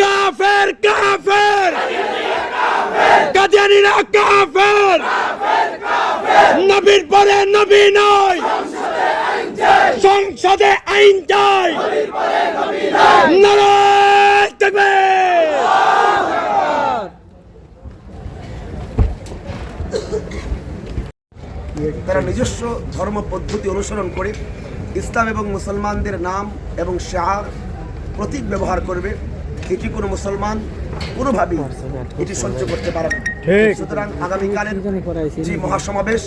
কাফের। কাফের কাদিয়ানিরা কাফের। নবীর পরে নবী নয়। সংসদে আইন চাই। তারা নিজস্ব ধর্ম পদ্ধতি অনুসরণ করে ইসলাম এবং মুসলমানদের নাম এবং শাহার প্রতীক ব্যবহার করবে এটি কোনো মুসলমান কোনোভাবেই এটি সহ্য করতে পারে না। সুতরাং আগামীকালের যে মহাসমাবেশ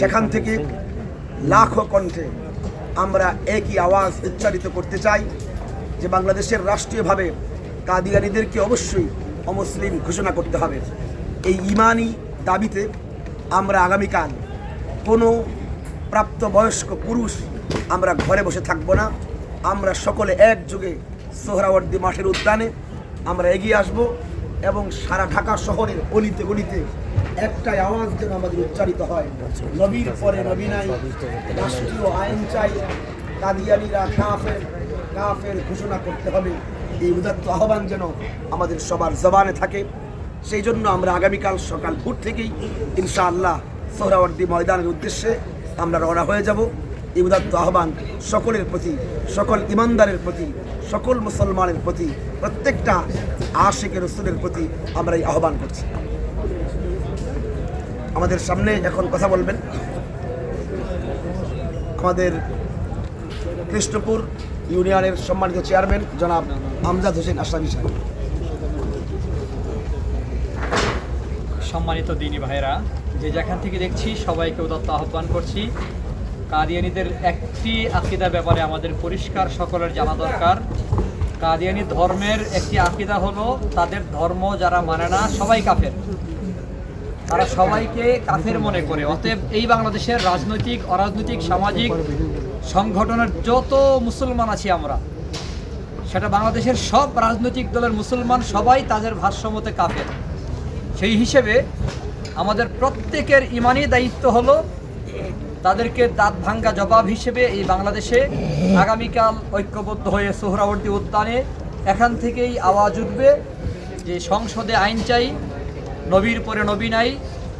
সেখান থেকে লাখো কণ্ঠে আমরা একই আওয়াজ উচ্চারিত করতে চাই যে বাংলাদেশের রাষ্ট্রীয়ভাবে কাদিয়ানিদেরকে অবশ্যই অমুসলিম ঘোষণা করতে হবে। এই ইমানি দাবিতে আমরা আগামীকাল কোনো প্রাপ্তবয়স্ক পুরুষ আমরা ঘরে বসে থাকব না। আমরা সকলে একযোগে সোহরাওয়ার্দী মাঠের উদ্যানে আমরা এগিয়ে আসব এবং সারা ঢাকা শহরের অলিতে গলিতে একটাই আওয়াজ যেন আমাদের উচ্চারিত হয়। নবীর পরে নবী নাই, রাষ্ট্রীয় আইন চাই, কাদিয়ানিরা কাফের কাফের ঘোষণা করতে হবে। এই উদাত্ত আহ্বান যেন আমাদের সবার জবানে থাকে। সেই জন্য আমরা আগামীকাল সকাল ভোর থেকেই ইনশাআল্লাহ সোহরাওয়ার্দী ময়দানের উদ্দেশ্যে আমরা রওনা হয়ে যাব। এই আহ্বান সকলের প্রতি, সকল ইমানদারের প্রতি, সকল মুসলমানের প্রতি, প্রত্যেকটা আশেকের রসুলের প্রতি আমরা এই আহ্বান করছি। আমাদের সামনে এখন কথা বলবেন আমাদের কৃষ্ণপুর ইউনিয়নের সম্মানিত চেয়ারম্যান জনাব আমজাদ হোসেন আশরাফি সাহেব। সম্মানিত দিনী ভাইরা যে যেখান থেকে দেখছি সবাইকে উদত্ত আহ্বান করছি। কাদিয়ানিদের একটি আকিদার ব্যাপারে আমাদের পরিষ্কার সকলের জানা দরকার। কাদিয়ানি ধর্মের একটি আকিদা হলো, তাদের ধর্ম যারা মানে না, সবাই কাফের। তারা সবাইকে কাফের মনে করে। অতএব এই বাংলাদেশের রাজনৈতিক, অরাজনৈতিক, সামাজিক সংগঠনের যত মুসলমান আছি আমরা, সেটা বাংলাদেশের সব রাজনৈতিক দলের মুসলমান সবাই তাদের ভাষ্যমতে কাফের। সেই হিসেবে আমাদের প্রত্যেকের ইমানি দায়িত্ব হলো তাদেরকে দাঁত ভাঙ্গা জবাব হিসেবে এই বাংলাদেশে আগামীকাল ঐক্যবদ্ধ হয়ে সোহরাবর্তী উদ্যানে এখান থেকেই আওয়াজ উঠবে যে সংসদে আইন চাই, নবীর পরে নবী নাই,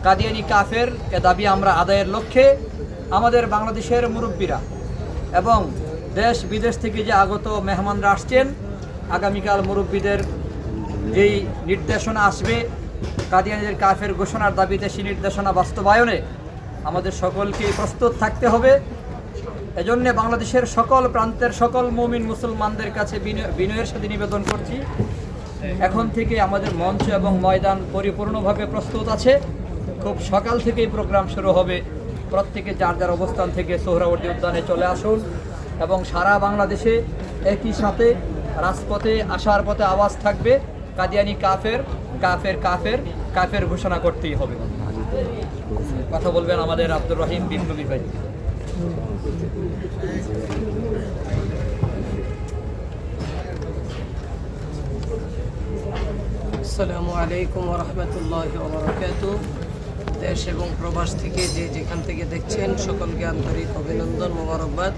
কাদিয়ানি কাফের এ দাবি আমরা আদায়ের লক্ষ্যে আমাদের বাংলাদেশের মুরব্বীরা এবং দেশ বিদেশ থেকে যে আগত মেহমানরা আসছেন, আগামীকাল মুরব্বীদের যেই নির্দেশনা আসবে, কাদিয়ানিদের কাফের ঘোষণার দাবিতে সেই নির্দেশনা বাস্তবায়নে আমাদের সকলকে প্রস্তুত থাকতে হবে। এজন্য বাংলাদেশের সকল প্রান্তের সকল মমিন মুসলমানদের কাছে বিনয়- বিনয়ের সাথে নিবেদন করছি। এখন থেকে আমাদের মঞ্চ এবং ময়দান পরিপূর্ণভাবে প্রস্তুত আছে। খুব সকাল থেকেই প্রোগ্রাম শুরু হবে। প্রত্যেকে যার যার অবস্থান থেকে সোহরাবর্তী উদ্যানে চলে আসুন এবং সারা বাংলাদেশে একই সাথে রাজপথে আসার পথে আওয়াজ থাকবে। কাদিয়ানি কাফের কাফের কাফের কাফের ঘোষণা করতেই হবে। কথা বলবেন আমাদের আব্দুর রহিম বিপ্লবী ভাই। আসসালামু আলাইকুম রহমতুল্লাহ ওবরাকাতু দেশ এবং প্রবাস থেকে যে যেখান থেকে দেখছেন, সকলকে আন্তরিক অভিনন্দন মোবারকবাদ।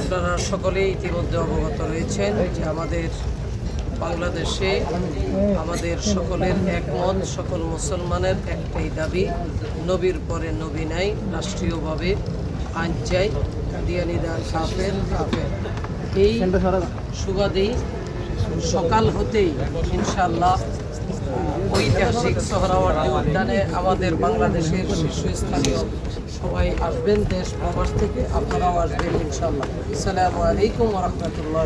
আপনারা সকলেই ইতিমধ্যে অবগত রয়েছেন যে আমাদের বাংলাদেশে আমাদের সকলের একমত, সকল মুসলমানের একটাই দাবি, নবীর পরে নবী নাই, রাষ্ট্রীয়ভাবে আইন চাই দিয়ানিদা কাফের কাফের। এই সুবাদেই সকাল হতেই ইনশাল্লাহ ঐতিহাসিক সোহরাওয়ার্দী উদ্যানে আমাদের বাংলাদেশের শীর্ষস্থানীয় সবাই আসবেন, দেশ প্রবাস থেকে আপনারাও আসবেন ইনশাল্লাহ আসসালামু আলাইকুম রহমতুল্লাহ